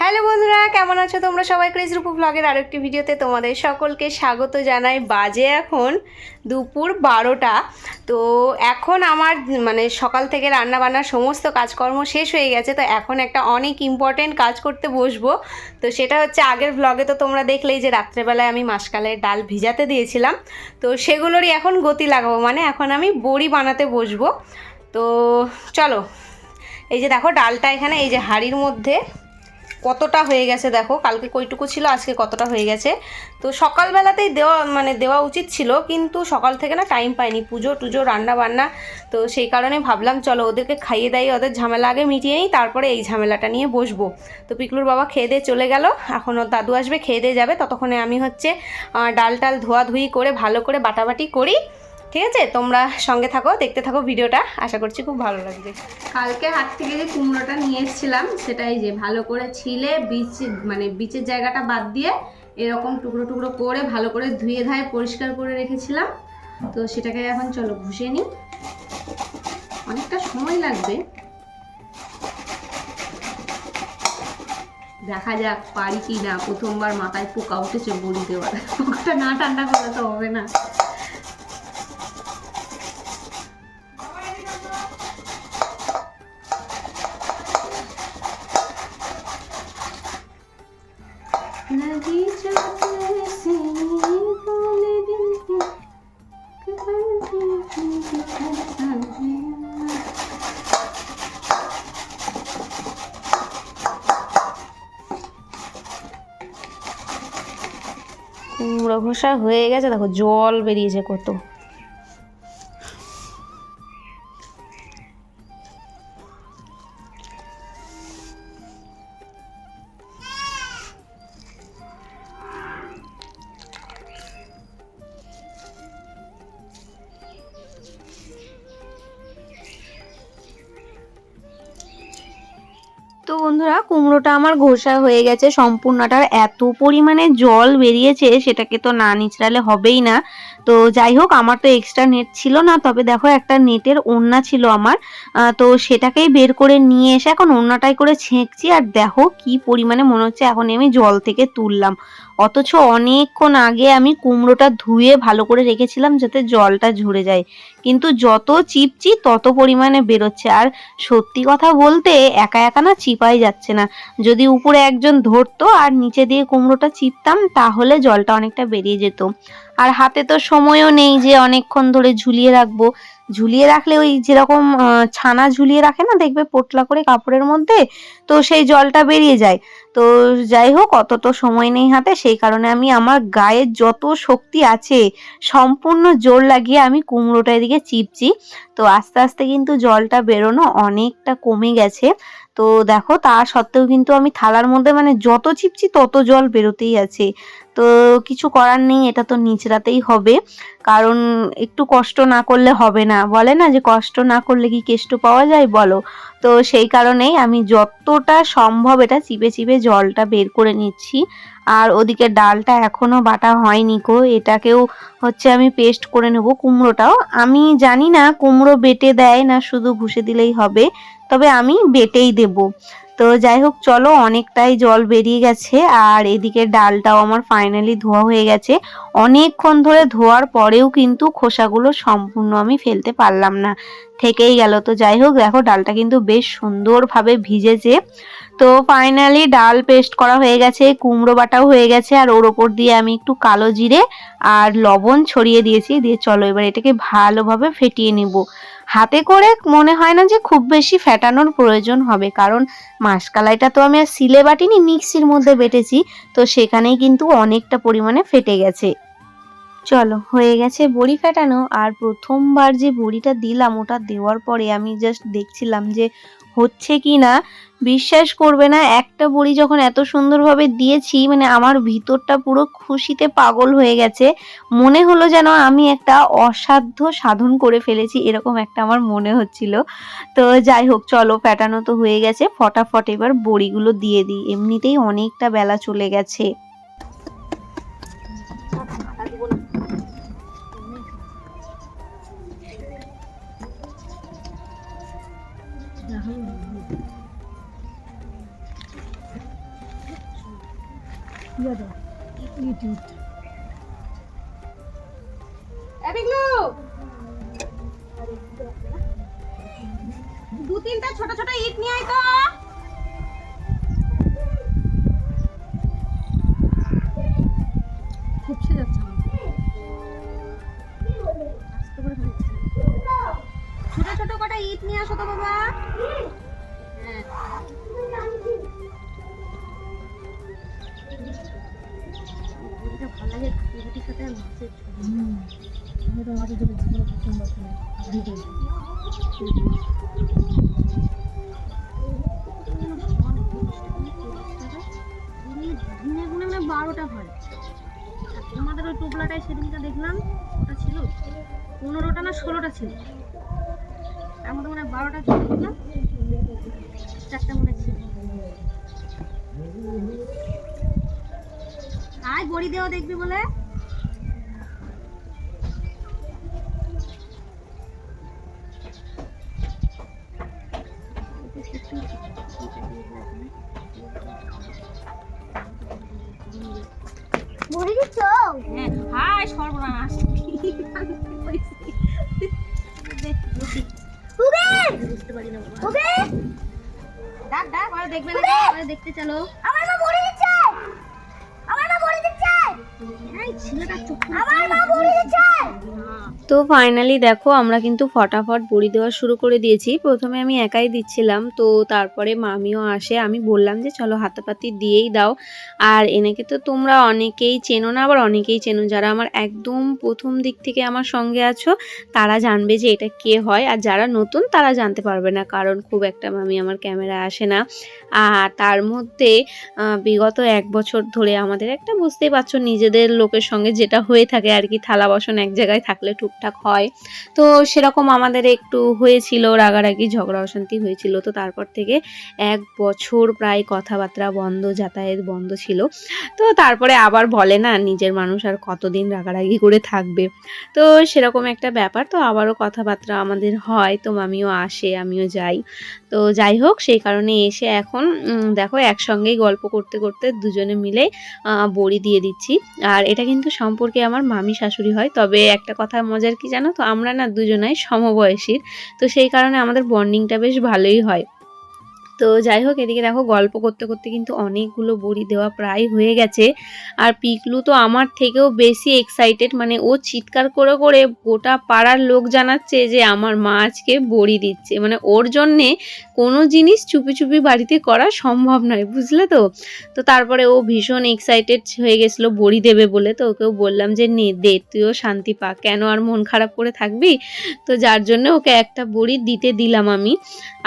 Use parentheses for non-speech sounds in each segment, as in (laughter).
Hello বন্ধুরা, কেমন আছো তোমরা? সবাই ক্রিস রূপু ব্লগের আরেকটি ভিডিওতে তোমাদের সকলকে স্বাগত জানাই। বাজে এখন দুপুর বারোটা। তো এখন আমার মানে সকাল থেকে রান্না বান্নার সমস্ত কাজকর্ম শেষ হয়ে গেছে। তো এখন একটা অনেক ইম্পর্টেন্ট কাজ করতে বসবো। তো সেটা হচ্ছে আগের ব্লগে তো তোমরা দেখলেই যে রাত্রেবেলায় আমি মাসকালের ডাল ভিজাতে দিয়েছিলাম। তো সেগুলোরই এখন গতি লাগাবো। মানে এখন আমি বড়ি বানাতে বসবো। তো চলো, এই যে দেখো ডালটা এখানে, এই যে হাঁড়ির মধ্যে কতটা হয়ে গেছে দেখো, কালকে কইটুকু ছিল, আজকে কতটা হয়ে গেছে। তো সকালবেলাতেই দেওয়া মানে দেওয়া উচিত ছিল, কিন্তু সকাল থেকে না টাইম পাইনি, পুজো টুজো, রান্না বান্না। তো সেই কারণে ভাবলাম, চলো ওদেরকে খাইয়ে দেয় ওদের ঝামেলা আগে মিটিয়ে নিই, তারপরে এই ঝামেলাটা নিয়ে বসবো। তো পিকলুর বাবা খেয়ে দিয়ে চলে গেল, এখন ওর দাদু আসবে, খেয়ে দিয়ে যাবে। ততক্ষণে আমি হচ্ছে ডাল টাল ধোয়াধুয়ি করে, ভালো করে বাটাবাটি করি। ঠিক আছে? তোমরা সঙ্গে থাকো, দেখতে থাকো ভিডিওটা। আশা করছি খুব ভালো লাগবে। কালকে হাট থেকে যে কুমড়োটা নিয়ে এসেছিলাম, সেটাই যে ভালো করে ছিলে, বীজ মানে বীজের জায়গাটা বাদ দিয়ে এরকম টুকরো টুকরো করে, ভালো করে ধুয়ে ধায়ে পরিষ্কার করে রেখেছিলাম। তো সেটাকে এখন চলো ঘুষে নিই। অনেকটা সময় লাগবে। দেখা যাক পারি কি না প্রথমবার মাথায় পোকা উঠেছে বড়ি দেওয়ার। পোকাটা না ঠান্ডা করলে তো হবে না। ঘষা হয়ে গেছে দেখো জল বেরিয়েছে কত। তো বন্ধুরা, কুমড়োটা আমার ঘষা হয়ে গেছে। সম্পূর্ণটার এত পরিমাণে জল বেরিয়েছে, সেটাকে তো না নিচড়ালে হবেই না। তো যাই হোক, আমার তো এক্সট্রা নেট ছিল না, তবে দেখো একটা নেটের ওড়না ছিল আমার। তো সেটাকেই বের করে নিয়ে এসে এখন ওড়নাটাই করে ছেঁকছি। আর দেখো কি পরিমাণে মনে হচ্ছে, এখন আমি জল থেকে তুললাম। অথচ অনেকক্ষণ আগে আমি কুমড়োটা ধুয়ে ভালো করে রেখেছিলাম যাতে জলটা ঝরে যায়। কিন্তু যত চিপচি তত পরিমাণে বেরোচ্ছে। আর সত্যি কথা বলতে একা একা না চিপাই যাচ্ছে না। যদি উপরে একজন ধরতো আর নিচে দিয়ে কুমড়োটা চিপতাম, তাহলে জলটা অনেকটা বেরিয়ে যেত। আর হাতে তো সময়ও নেই যে অনেকক্ষণ ধরে ঝুলিয়ে রাখব। ঝুলিয়ে রাখলে ওই যেরকম ছানা ঝুলিয়ে রাখে না, দেখবে পোটলা করে কাপড়ের মধ্যে, তো সেই জলটা বেরিয়ে যায়। তো যাই হোক, অত তো সময় নেই হাতে, সেই কারণে আমি আমার গায়ের যত শক্তি আছে, সম্পূর্ণ জোর লাগিয়ে আমি কুমড়োটা এদিকে চিপছি। তো আস্তে আস্তে কিন্তু জলটা বেরোনো অনেকটা কমে গেছে। তো দেখো, তা সত্ত্বেও কিন্তু আমি থালার মধ্যে মানে যত চিপছি তত জল বেরোতেই আছে। তো কিছু করার নেই, এটা তো নিচড়াতেই হবে। কারণ একটু কষ্ট না করলে হবে না। বলে না যে কষ্ট না করলে কি কেষ্ট পাওয়া যায়? বলো। তো সেই কারণেই আমি যতটা সম্ভব এটা চিপে চিপে জলটা বের করে নিচ্ছি। আর ওদিকে ডালটা এখনও বাটা হয়নি কো এটাকেও হচ্ছে আমি পেস্ট করে নেব কুমড়োটাও। আমি জানি না কুমড়ো বেটে দেয় না শুধু ঘুষে দিলেই হবে, তবে আমি বেটেই দেব। তো যাই হোক, চলো অনেকটাই জল বেরিয়ে গেছে আর এদিকে ডালটাও আমার ফাইনালি ধোয়া হয়ে গেছে। অনেকক্ষণ ধরে ধোয়ার পরেও কিন্তু খোসাগুলো সম্পূর্ণ আমি ফেলতে পারলাম না, থেকেই গেল। তো যাই হোক, দেখো ডালটা কিন্তু বেশ সুন্দরভাবে ভিজেছে। তো ফাইনালি ডাল পেস্ট করা হয়ে গেছে, কুমড়ো বাটাও হয়ে গেছে, আর ওর ওপর দিয়ে আমি একটু কালো জিরে আর লবণ ছড়িয়ে দিয়েছি। দিয়ে চলো এবার এটাকে ভালোভাবে ফেটিয়ে নিব। হাতে করে মনে হয় না যে খুব বেশি ফেটানোর প্রয়োজন হবে, কারণ মাসকালাইটা তো আমি আর সিলে বাটিনি, মিক্সির মধ্যে বেটেছি, তো সেখানেই কিন্তু অনেকটা পরিমাণে ফেটে গেছে। চলো, হয়ে গেছে বড়ি ফেটানো, আর প্রথমবার যে বড়িটা দিলাম, ওটা দেওয়ার পরে আমি জাস্ট দেখছিলাম যে হচ্ছে কি না বিশ্বাস করবে না, একটা বড়ি যখন এত সুন্দরভাবে দিয়েছি মানে আমার ভিতরটা পুরো খুশিতে পাগল হয়ে গেছে। মনে হলো যেন আমি একটা অসাধ্য সাধন করে ফেলেছি, এরকম একটা আমার মনে হচ্ছিল। তো যাই হোক, চলো ফ্যাটানো তো হয়ে গেছে। ফটাফট এবার বড়িগুলো দিয়ে দিই। এমনিতেই অনেকটা বেলা চলে গেছে। ইট দু তিনটা ছোট ছোট ইট নিয়ে আয় তো। খুবসে যাচ্ছে। ছোট ছোট কটা ইট নিয়ে আসো তো বাবা। দিনে গুনে মানে বারোটা হয় তোমাদের ওই টোপলাটায় সেদিনটা দেখলাম ওটা ছিল পনেরোটা না ষোলোটা ছিল তার মধ্যে মানে বারোটা দেখলাম চারটা মনে ছিল আয় বড়ি দেওয়া দেখবি বলে। বড়ি দিচ্ছ? হ্যাঁ হাই সর্বনাশ। বুঝতে পারি না। ওকে ডাক ডাক দেখবে না। দেখতে চলো। তো ফাইনালি দেখো, আমরা কিন্তু ফটাফট বড়ি দেওয়া শুরু করে দিয়েছি। প্রথমে আমি একাই দিচ্ছিলাম, তো তারপরে মামিও আসে। আমি বললাম যে, চলো হাতাপাতি দিয়েই দাও। আর এনেকে তো তোমরা অনেকেই চেনো না, আবার অনেকেই চেনো। যারা আমার একদম প্রথম দিক থেকে আমার সঙ্গে আছো, তারা জানবে যে এটা কে হয়। আর যারা নতুন, তারা জানতে পারবে না, কারণ খুব একটা মামি আমার ক্যামেরা আসে না। আর তার মধ্যে বিগত এক বছর ধরে আমাদের একটা বুঝতেই পারছ, নিজেদের লোকের সঙ্গে যেটা হয়ে থাকে আর কি, থালা বাসন এক জায়গায় থাকলে টুকটাক হয়। তো সেরকম আমাদের একটু হয়েছিল রাগারাগি, ঝগড়া অশান্তি হয়েছিল। তো তারপর থেকে এক বছর প্রায় কথাবার্তা বন্ধ, যাতায়াত বন্ধ ছিল। তো তারপরে আবার বলে না, নিজের মানুষ আর কতদিন রাগারাগি করে থাকবে। তো সেরকম একটা ব্যাপার। তো আবারও কথাবার্তা আমাদের হয়, তো মামিও আসে, আমিও যাই। তো যাই হোক, সেই কারণে এসে এখন দেখো একসঙ্গেই গল্প করতে করতে দুজনে মিলে বড়ি দিয়ে দিচ্ছি। আর এটা কিন্তু সম্পর্কে আমার মামি শাশুড়ি হয়। তবে একটা কথা মজার কি জানো তো? আমরা না দুজনাই সমবয়সীর তো সেই কারণে আমাদের বন্ডিংটা বেশ ভালোই হয়। তো যাই হোক, এদিকে দেখো গল্প করতে করতে কিন্তু অনেকগুলো বড়ি দেওয়া প্রায় হয়ে গেছে। আর পিকলু তো আমার থেকেও বেশি এক্সাইটেড মানে ও চিৎকার করে করে গোটা পাড়ার লোক জানাচ্ছে যে আমার মা আজকে বড়ি দিচ্ছে। মানে ওর জন্যে কোনো জিনিস চুপি চুপি বাড়িতে করা সম্ভব নয়, বুঝলে তো? তো তারপরে ও ভীষণ এক্সাইটেড হয়ে গেছিল বড়ি দেবে বলে। তো ওকেও বললাম যে, নে, দে, তুইও শান্তি পা। কেন আর মন খারাপ করে থাকবি? তো যার জন্য ওকে একটা বড়ি দিতে দিলাম আমি।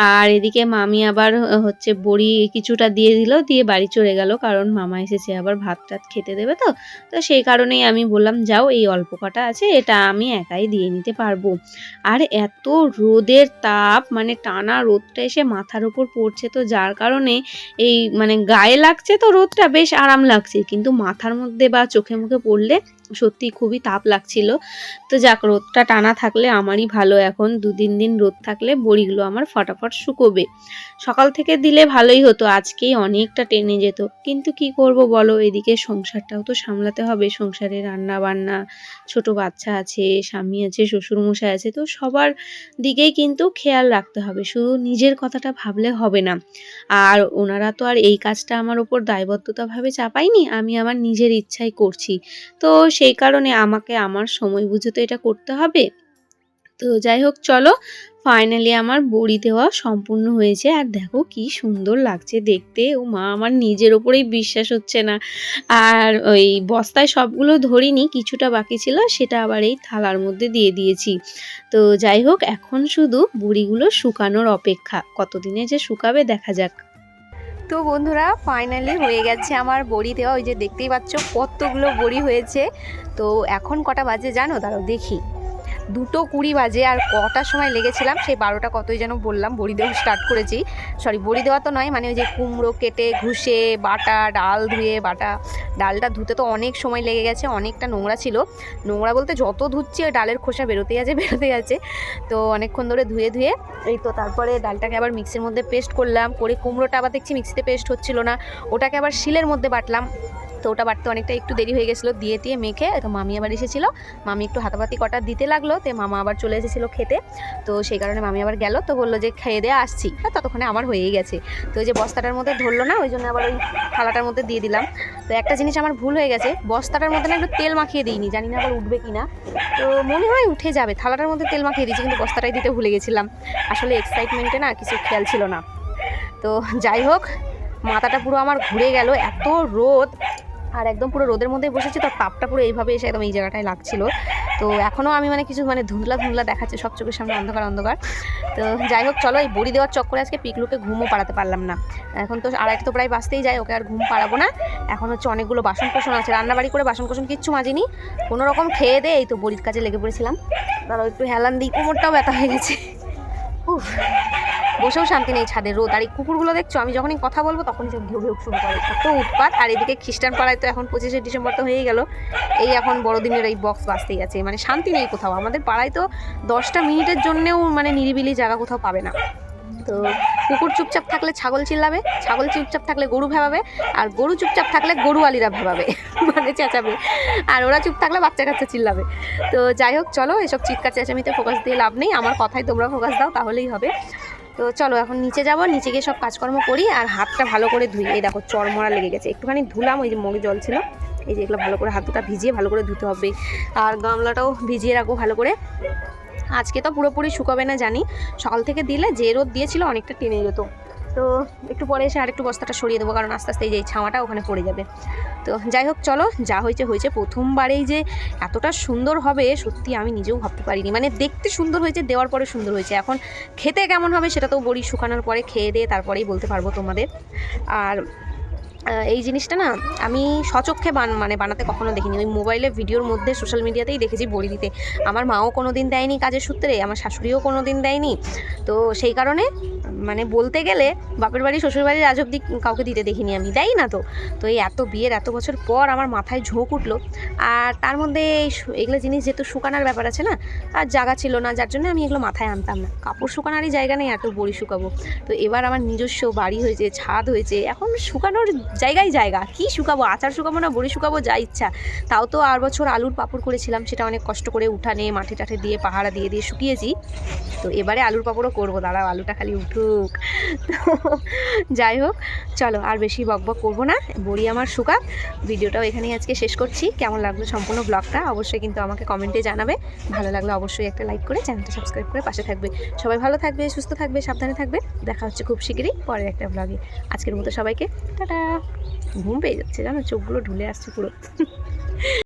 আর এদিকে মামি আবার হচ্ছে বড়ি কিছুটা দিয়ে দিল, দিয়ে বাড়ি চলে গেল। কারণ মামা এসেছে, আবার ভাত টাত খেতে দেবে তো। তো সেই কারণেই আমি বললাম, যাও, এই অল্প কটা আছে, এটা আমি একাই দিয়ে নিতে পারব। আর এত রোদের তাপ মানে টানা রোদটা এসে মাথার উপর পড়ছে তো, যার কারণে এই মানে গায়ে লাগছে তো রোদটা, বেশ আরাম লাগছে। কিন্তু মাথার মধ্যে বা চোখে মুখে পড়লে সত্যি খুবই তাপ লাগছিল। তো যাক, রোদটা টানা থাকলে আমারই ভালো। এখন দু তিন দিন রোদ থাকলে বড়িগুলো আমার ফটাফট শুকোবে। সকাল থেকে দিলে ভালোই হতো, আজকেই অনেকটা টেনে যেত। কিন্তু কি করব বলো, এদিকে সংসারটাও তো সামলাতে হবে। সংসারে রান্না বান্না ছোট বাচ্চা আছে, স্বামী আছে, শ্বশুরমশাই আছে, তো সবার দিকেই কিন্তু খেয়াল রাখতে হবে। শুধু নিজের কথাটা ভাবলে হবে না। আর ওনারা তো আর এই কাজটা আমার ওপর দায়বদ্ধতাভাবে চাপায়নি, আমি আমার নিজের ইচ্ছাই করছি। তো সেই কারণে আমাকে আমার সময় বুঝে তো এটা করতে হবে। তো যাই হোক, চলো ফাইনালি আমার বড়ি দেওয়া সম্পূর্ণ হয়েছে। আর দেখো কি সুন্দর লাগছে দেখতে। ও মা, আমার নিজের ওপরেই বিশ্বাস হচ্ছে না। আর ওই বস্তায় সবগুলো ধরিনি, কিছুটা বাকি ছিল, সেটা আবার এই থালার মধ্যে দিয়ে দিয়েছি। তো যাই হোক, এখন শুধু বুড়িগুলো শুকানোর অপেক্ষা। কতদিনে যে শুকাবে দেখা যাক। তো বন্ধুরা ফাইনালি হয়ে গেছে আমার বড়ি দেওয়া। ওই যে দেখতেই পাচ্ছ কতগুলো বড়ি হয়েছে। তো এখন কটা বাজে জানো? দাঁড়াও দেখি। দুটো কুড়ি বাজে আর কটার সময় লেগেছিলাম, সেই বারোটা কতই যেন বললাম, বড়ি দেওয়া স্টার্ট করেছি। সরি বড়ি দেওয়া তো নয় মানে ওই যে কুমড়ো কেটে ঘুষে, বাটা, ডাল ধুয়ে, বাটা, ডালটা ধুতে তো অনেক সময় লেগে গেছে, অনেকটা নোংরা ছিল। নোংরা বলতে যত ধুচ্ছি, ওই ডালের খোসা বেরোতে আছে বেরোতে আছে। তো অনেকক্ষণ ধরে ধুয়ে ধুয়ে, এই তো তারপরে ডালটাকে আবার মিক্সির মধ্যে পেস্ট করলাম, করে কুমড়োটা আবার দেখছি মিক্সিতে পেস্ট হচ্ছিল না, ওটাকে আবার শিলের মধ্যে বাটলাম। তো ওটা বাড়তে অনেকটা একটু দেরি হয়ে গেছিল দিয়ে দিয়ে মেখে, তো মামি আবার এসেছিল। মামি একটু হাতাপাতি কটা দিতে লাগল, তো মামা আবার চলে এসেছিল খেতে। তো সেই কারণে মামি আবার গেল, তো বলল যে খেয়ে দিয়ে আসছি। হ্যাঁ ততক্ষণে আমার হয়েই গেছে। তো ওই যে বস্তাটার মধ্যে ধরলো না, ওই জন্য আবার ওই থালাটার মধ্যে দিয়ে দিলাম। তো একটা জিনিস আমার ভুল হয়ে গেছে, বস্তাটার মধ্যে না একটু তেল মাখিয়ে দিইনি, জানি না আবার উঠবে কি না তো মনে হয় উঠে যাবে, থালাটার মধ্যে তেল মাখিয়ে দিয়েছি, কিন্তু বস্তাটাই দিতে ভুলে গেছিলাম। আসলে এক্সাইটমেন্টে না কিছু খেয়াল ছিল না। তো যাই হোক, মাথাটা পুরো আমার ঘুরে গেল, এত রোদ। আর একদম পুরো রোদের মধ্যে বসেছি, তো তাপটা পুরো এইভাবে এসে একদম এই জায়গাটায় লাগছিল। তো এখনও আমি মানে কিছু মানে ধুন্দলা ধুন্দলা দেখাচ্ছে, সব চোখের সামনে অন্ধকার অন্ধকার। তো যাই হোক, চলো এই বড়ি দেওয়ার চক্করে আজকে পিকলুকে ঘুমও পাড়াতে পারলাম না। এখন তো আর আড়াইটা তো প্রায় বাঁচতেই যায়, ওকে আর ঘুম পাড়াবো না। এখন হচ্ছে অনেকগুলো বাসন কোসন আছে, রান্নাবাড়ি করে বাসন কোসন কিচ্ছু মাজিনি। কোনো রকম খেয়ে দে, এই তো বড়ির কাজে লেগে পড়েছিলাম। তারও একটু হেলান দিই, কোমরটাও ব্যথা হয়ে গেছে। উফ। বসেও শান্তি নেই ছাদে রোদ। আর এই কুকুরগুলো দেখছ, আমি যখনই কথা বলব তখনই সব ঘেউ ঘেউ শুরু করে। কত উৎপাত। আর এদিকে খ্রিস্টান পাড়ায় তো এখন পঁচিশে ডিসেম্বর তো হয়েই গেল। এই এখন বড়দিনের এই বক্স বাজতেই আছে। মানে শান্তি নেই কোথাও। আমাদের পাড়ায় তো দশটা মিনিটের জন্যেও মানে নিরিবিলি জায়গা কোথাও পাবে না। তো কুকুর চুপচাপ থাকলে ছাগল চিল্লাবে, ছাগল চুপচাপ থাকলে গরু ভেবাবে, আর গরু চুপচাপ থাকলে গরুয়ালিরা ভেবাবে (laughs) মানে চেঁচাবে। আর ওরা চুপ থাকলে বাচ্চা কাচ্চা চিল্লাবে। তো যাই হোক, চলো, এসব চিৎকার চেঁচামিতে ফোকাস দিয়ে লাভ নেই। আমার কথায় তোমরা ফোকাস দাও, তাহলেই হবে। তো চলো এখন নিচে যাব, নিচে গিয়ে সব কাজকর্ম করি আর হাতটা ভালো করে ধুই। এই দেখো চরমরা লেগে গেছে। একটুখানি ধুলাম, ওই যে মগে জল ছিল। এই যে এগুলো ভালো করে হাত দুটা ভিজিয়ে ভালো করে ধুতে হবে। আর গামলাটাও ভিজিয়ে রাখব ভালো করে। আজকে তো পুরোপুরি শুকাবে না জানি। সকাল থেকে দিলে যে রোদ দিয়েছিল অনেকটা টেনে যেত। তো একটু পরে এসে আরেকটু বস্তাটা সরিয়ে দেবো, কারণ আস্তে আস্তে এই যে ছাওয়াটা ওখানে পড়ে যাবে। তো যাই হোক, চলো, যা হয়েছে হয়েছে। প্রথমবারেই যে এতটা সুন্দর হবে, সত্যি আমি নিজেও ভাবতে পারিনি। মানে দেখতে সুন্দর হয়েছে, দেওয়ার পরে সুন্দর হয়েছে। এখন খেতে কেমন হবে সেটা তো বড়ি শুকানোর পরে খেয়ে দিয়ে তারপরেই বলতে পারব তোমাদের। আর এই জিনিসটা না আমি সচক্ষে বান মানে বানাতে কখনো দেখিনি। ওই মোবাইলে ভিডিওর মধ্যে সোশ্যাল মিডিয়াতেই দেখেছি বড়ি দিতে। আমার মাও কোনো দিন দেয়নি কাজের সূত্রে, আমার শাশুড়িও কোনো দিন দেয়নি। তো সেই কারণে মানে বলতে গেলে বাপের বাড়ি, শ্বশুর বাড়ির আজ অব্দি কাউকে দিতে দেখিনি আমি দেয় না তো। তো এই এত বিয়ের এত বছর পর আমার মাথায় ঝোঁক উঠল। আর তার মধ্যে এই এগুলো জিনিস যেহেতু শুকানোর ব্যাপার আছে না, আর জায়গা ছিল না, যার জন্য আমি এগুলো মাথায় আনতাম না। কাপড় শুকানোরই জায়গা নেই এত বড়ি শুকাবো। তো এবার আমার নিজস্ব বাড়ি হয়েছে, ছাদ হয়েছে, এখন শুকানোর জায়গায় জায়গা। কি শুকাবো? আচার শুকাবো না, বড়ি শুকাবো? যা ইচ্ছা। তাও তো আর বছর আলুর পাপড় করেছিলাম, সেটা অনেক কষ্ট করে উঠানে, মাঠে টাঠে দিয়ে পাহাড়া দিয়ে দিয়ে শুকিয়েছি। তো এবারে আলুর পাপড়ও করব, দাঁড়াও, আলুটা খালি উঠুক। যাই হোক, চলো আর বেশি বক বক করব না। বড়ি আমার শুকাক। ভিডিওটাও এখানেই আজকে শেষ করছি। কেমন লাগল সম্পূর্ণ ব্লগটা? অবশ্যই কিন্তু আমাকে কমেন্টে জানাবে। ভালো লাগলে অবশ্যই একটা লাইক করে চ্যানেলটা সাবস্ক্রাইব করে পাশে থাকবে। সবাই ভালো থাকবে, সুস্থ থাকবে, সাবধানে থাকবে। দেখা হচ্ছে খুব শীঘ্রই পরের একটা ব্লগে। আজকের মতো সবাইকে, টাটা! ঘুম পেয়ে যাচ্ছে জানো? চোখগুলো ঢুলে আসছে পুরো।